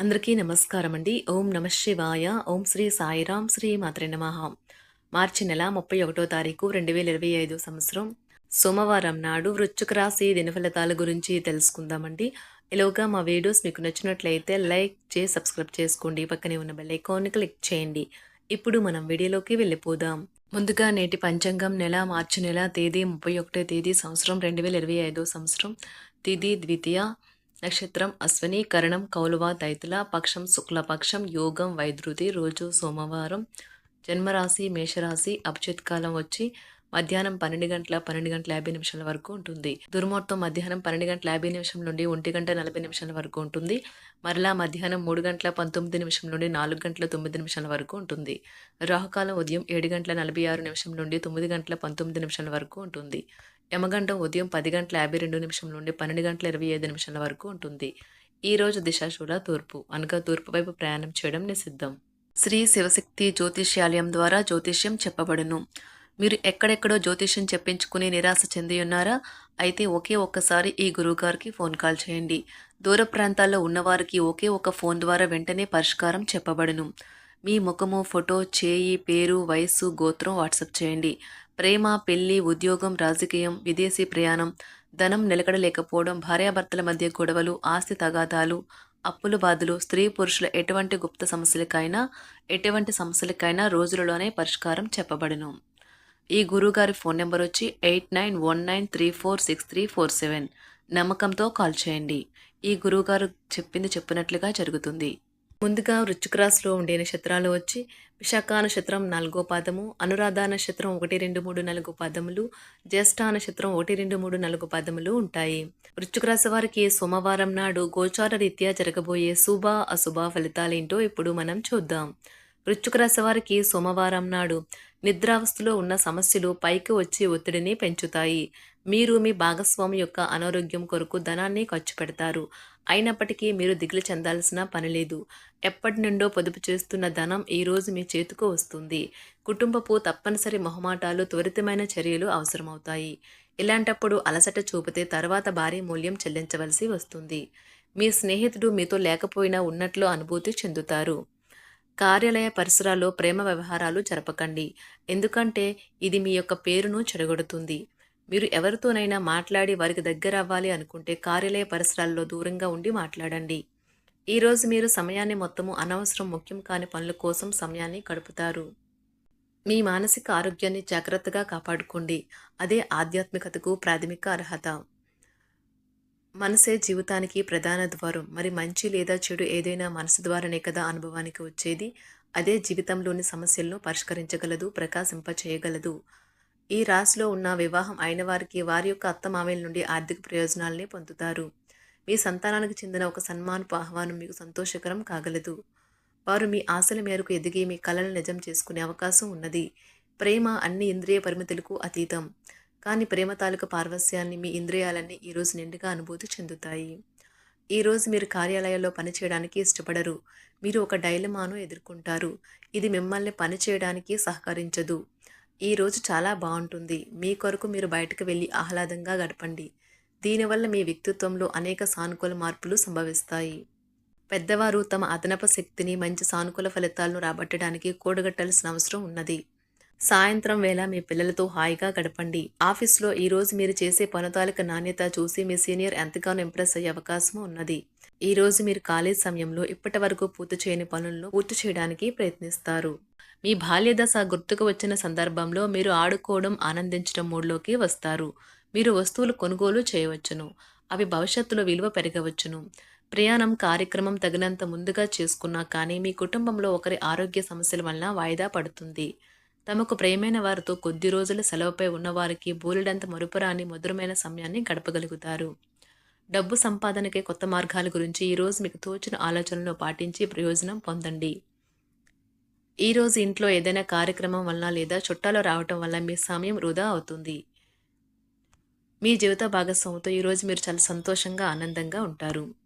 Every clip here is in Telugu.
అందరికీ నమస్కారం అండి ఓం నమ శివాయ. ఓం శ్రీ సాయిరాం శ్రీ మాత్రే నమ. మార్చి నెల ముప్పై ఒకటో తారీఖు రెండు వేల ఇరవై ఐదు సంవత్సరం. సోమవారం నాడు వృశ్చిక రాశి దినఫలితాల గురించి తెలుసుకుందామండి. ఇలాగా మా వీడియోస్ మీకు నచ్చినట్లయితే లైక్ చేసి సబ్స్క్రైబ్ చేసుకోండి. పక్కనే ఉన్న బెల్ ఐకాన్ని క్లిక్ చేయండి. ఇప్పుడు మనం వీడియోలోకి వెళ్ళిపోదాం. ముందుగా నేటి పంచాంగం నెల మార్చి నెల తేదీ ముప్పై ఒకటో తేదీ సంవత్సరం రెండు వేల ఇరవై ఐదో సంవత్సరం. తిది ద్వితీయ నక్షత్రం అశ్విని కరణం కౌలువ తైతుల పక్షం శుక్లపక్షం యోగం వైద్యుతి రోజు సోమవారం జన్మరాశి మేషరాశి అభిజిత్ కాలం వచ్చి మధ్యాహ్నం పన్నెండు గంటల పన్నెండు గంటల యాభై నిమిషాల వరకు ఉంటుంది. దుర్ముహూర్తం మధ్యాహ్నం పన్నెండు గంటల యాభై నిమిషం నుండి ఒంటి గంట నలభై నిమిషాల వరకు ఉంటుంది. మరలా మధ్యాహ్నం మూడు గంటల పంతొమ్మిది నిమిషం నుండి నాలుగు గంటల తొమ్మిది నిమిషాల వరకు ఉంటుంది. రాహుకాలం ఉదయం ఏడు గంటల నలభై ఆరు నిమిషం నుండి తొమ్మిది గంటల పంతొమ్మిది నిమిషాల వరకు ఉంటుంది. యమగండం ఉదయం పది గంటల యాభై రెండు నిమిషం నుండి పన్నెండు గంటల ఇరవై ఐదు నిమిషాల వరకు ఉంటుంది. ఈ రోజు దిశాశూల తూర్పు. అనగా తూర్పు వైపు ప్రయాణం చేయడం నిషిద్ధం. శ్రీ శివశక్తి జ్యోతిష్యాలయం ద్వారా జ్యోతిష్యం చెప్పబడును. మీరు ఎక్కడెక్కడో జ్యోతిష్యం చెప్పించుకుని నిరాశ చెంది ఉన్నారా అయితే ఒకే ఒక్కసారి ఈ గురువుగారికి ఫోన్ కాల్ చేయండి. దూర ప్రాంతాల్లో ఉన్నవారికి ఒకే ఒక ఫోన్ ద్వారా వెంటనే పరిష్కారం చెప్పబడును. మీ ముఖము ఫోటో చేయి పేరు వయస్సు గోత్రం వాట్సాప్ చేయండి. ప్రేమ పెళ్ళి ఉద్యోగం రాజకీయం విదేశీ ప్రయాణం ధనం నిలకడలేకపోవడం భార్యాభర్తల మధ్య గొడవలు ఆస్తి తగాదాలు అప్పుల బాధలు స్త్రీ పురుషుల ఎటువంటి గుప్త సమస్యలకైనా ఎటువంటి సమస్యలకైనా రోజులలోనే పరిష్కారం చెప్పబడును. ఈ గురువుగారి ఫోన్ నెంబర్ వచ్చి eight nine one nine three four six three four seven. నమ్మకంతో కాల్ చేయండి. ఈ గురువుగారు చెప్పింది చెప్పినట్లుగా జరుగుతుంది. ముందుగా వృశ్చిక ఉండే నక్షత్రాలు వచ్చి విశాఖ నక్షత్రం నాలుగో పాదము అనురాధ నక్షత్రం ఒకటి రెండు మూడు నాలుగు పాదములు జ్యేష్ఠ నక్షత్రం ఒకటి రెండు మూడు నాలుగు పాదములు ఉంటాయి. వృశ్చిక వారికి సోమవారం నాడు గోచార రీత్యా జరగబోయే శుభ అశుభ ఫలితాలేంటో ఇప్పుడు మనం చూద్దాం. వృశ్చిక వారికి సోమవారం నాడు నిద్రావస్థలో ఉన్న సమస్యలు పైకి వచ్చే ఒత్తిడిని పెంచుతాయి. మీరు మీ భాగస్వామి యొక్క అనారోగ్యం కొరకు ధనాన్ని ఖర్చు పెడతారు. అయినప్పటికీ మీరు దిగులు చెందాల్సిన పని లేదు. ఎప్పటి నుండో పొదుపు చేస్తున్న ధనం ఈ రోజు మీ చేతికి వస్తుంది. కుటుంబపు తప్పనిసరి మొహమాటాలు త్వరితమైన చర్యలు అవసరమవుతాయి. ఇలాంటప్పుడు అలసట చూపితే తర్వాత భారీ మూల్యం చెల్లించవలసి వస్తుంది. మీ స్నేహితుడు మీతో లేకపోయినా ఉన్నట్లు అనుభూతి చెందుతారు. కార్యాలయ పరిసరాల్లో ప్రేమ వ్యవహారాలు జరపకండి. ఎందుకంటే ఇది మీ యొక్క పేరును చెడగొడుతుంది. మీరు ఎవరితోనైనా మాట్లాడి వారికి దగ్గర అవ్వాలి అనుకుంటే కార్యాలయ పరిసరాల్లో దూరంగా ఉండి మాట్లాడండి. ఈరోజు మీరు సమయాన్ని మొత్తము అనవసరం ముఖ్యం కాని పనుల కోసం సమయాన్ని గడుపుతారు. మీ మానసిక ఆరోగ్యాన్ని జాగ్రత్తగా కాపాడుకోండి. అదే ఆధ్యాత్మికతకు ప్రాథమిక అర్హత. మనసే జీవితానికి ప్రధాన ద్వారం. మరి మంచి లేదా చెడు ఏదైనా మనసు ద్వారానే కదా అనుభవానికి వచ్చేది? అదే జీవితంలోని సమస్యలను పరిష్కరించగలదు ప్రకాశింపచేయగలదు. ఈ రాశిలో ఉన్న వివాహం అయిన వారికి వారి యొక్క అత్తమామల నుండి ఆర్థిక ప్రయోజనాలని పొందుతారు. మీ సంతానానికి చెందిన ఒక సన్మానపు ఆహ్వానం మీకు సంతోషకరం కాగలదు. వారు మీ ఆశల మేరకు ఎదిగి మీ కళలను నిజం చేసుకునే అవకాశం ఉన్నది. ప్రేమ అన్ని ఇంద్రియ పరిమితులకు అతీతం. కానీ ప్రేమ తాలూకు పార్వస్యాన్ని మీ ఇంద్రియాలన్నీ ఈరోజు నిండుగా అనుభూతి చెందుతాయి. ఈరోజు మీరు కార్యాలయాల్లో పనిచేయడానికి ఇష్టపడరు. మీరు ఒక డైలమాను ఎదుర్కొంటారు. ఇది మిమ్మల్ని పనిచేయడానికి సహకరించదు. ఈ రోజు చాలా బాగుంటుంది. మీ కొరకు మీరు బయటకు వెళ్ళి ఆహ్లాదంగా గడపండి. దీనివల్ల మీ వ్యక్తిత్వంలో అనేక సానుకూల మార్పులు సంభవిస్తాయి. పెద్దవారు తమ అదనపు శక్తిని మంచి సానుకూల ఫలితాలను రాబట్టడానికి కూడగట్టాల్సిన అవసరం ఉన్నది. సాయంత్రం వేళ మీ పిల్లలతో హాయిగా గడపండి. ఆఫీస్లో ఈరోజు మీరు చేసే పనుతాలిక నాణ్యత చూసి మీ సీనియర్ ఎంతగానో ఇంప్రెస్ అయ్యే అవకాశం ఉన్నది. ఈరోజు మీరు ఖాళీ సమయంలో ఇప్పటి వరకు పూర్తి చేయని పనులను పూర్తి చేయడానికి ప్రయత్నిస్తారు. మీ బాల్యదశ గుర్తుకు వచ్చిన సందర్భంలో మీరు ఆడుకోవడం ఆనందించడం మూడ్లోకి వస్తారు. మీరు వస్తువులు కొనుగోలు చేయవచ్చును. అవి భవిష్యత్తులో విలువ పెరగవచ్చును. ప్రయాణం కార్యక్రమం తగినంత ముందుగా చేసుకున్నా కానీ మీ కుటుంబంలో ఒకరి ఆరోగ్య సమస్యల వలన వాయిదా పడుతుంది. తమకు ప్రేమైన వారితో కొద్ది రోజుల సెలవుపై ఉన్నవారికి బోలెడంత మరుపురాని మధురమైన సమయాన్ని గడపగలుగుతారు. డబ్బు సంపాదనకే కొత్త మార్గాల గురించి ఈరోజు మీకు తోచిన ఆలోచనలు పాటించి ప్రయోజనం పొందండి. ఈరోజు ఇంట్లో ఏదైనా కార్యక్రమం వలన లేదా చుట్టాలు రావటం వల్ల మీ సమయం వృధా అవుతుంది. మీ జీవిత భాగస్వామితో ఈరోజు మీరు చాలా సంతోషంగా ఆనందంగా ఉంటారు.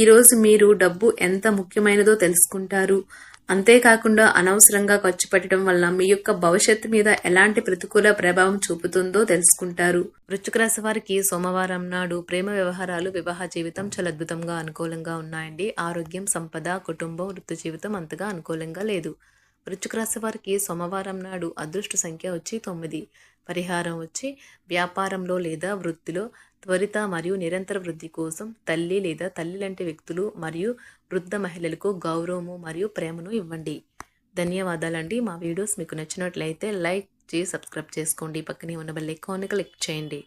ఈరోజు మీరు డబ్బు ఎంత ముఖ్యమైనదో తెలుసుకుంటారు. అంతేకాకుండా అనవసరంగా ఖర్చు పెట్టడం వల్ల మీ యొక్క భవిష్యత్తు మీద ఎలాంటి ప్రతికూల ప్రభావం చూపుతుందో తెలుసుకుంటారు. వృశ్చిక రాశి వారికి సోమవారం నాడు ప్రేమ వ్యవహారాలు వివాహ జీవితం చాలా అద్భుతంగా అనుకూలంగా ఉన్నాయండి. ఆరోగ్యం సంపద కుటుంబం వృత్తి జీవితం అంతగా అనుకూలంగా లేదు. వృశ్చిక రాశి వారికి సోమవారం నాడు అదృష్ట సంఖ్య వచ్చి తొమ్మిది. పరిహారం వచ్చి వ్యాపారంలో లేదా వృత్తిలో త్వరిత మరియు నిరంతర వృద్ధి కోసం తల్లి లేదా తల్లి లాంటి వ్యక్తులు మరియు వృద్ధ మహిళలకు గౌరవము మరియు ప్రేమను ఇవ్వండి. ధన్యవాదాలండి. మా వీడియోస్ మీకు నచ్చినట్లయితే లైక్ చేసి సబ్స్క్రైబ్ చేసుకోండి. పక్కనే ఉన్న బెల్ ఐకాన్ క్లిక్ చేయండి.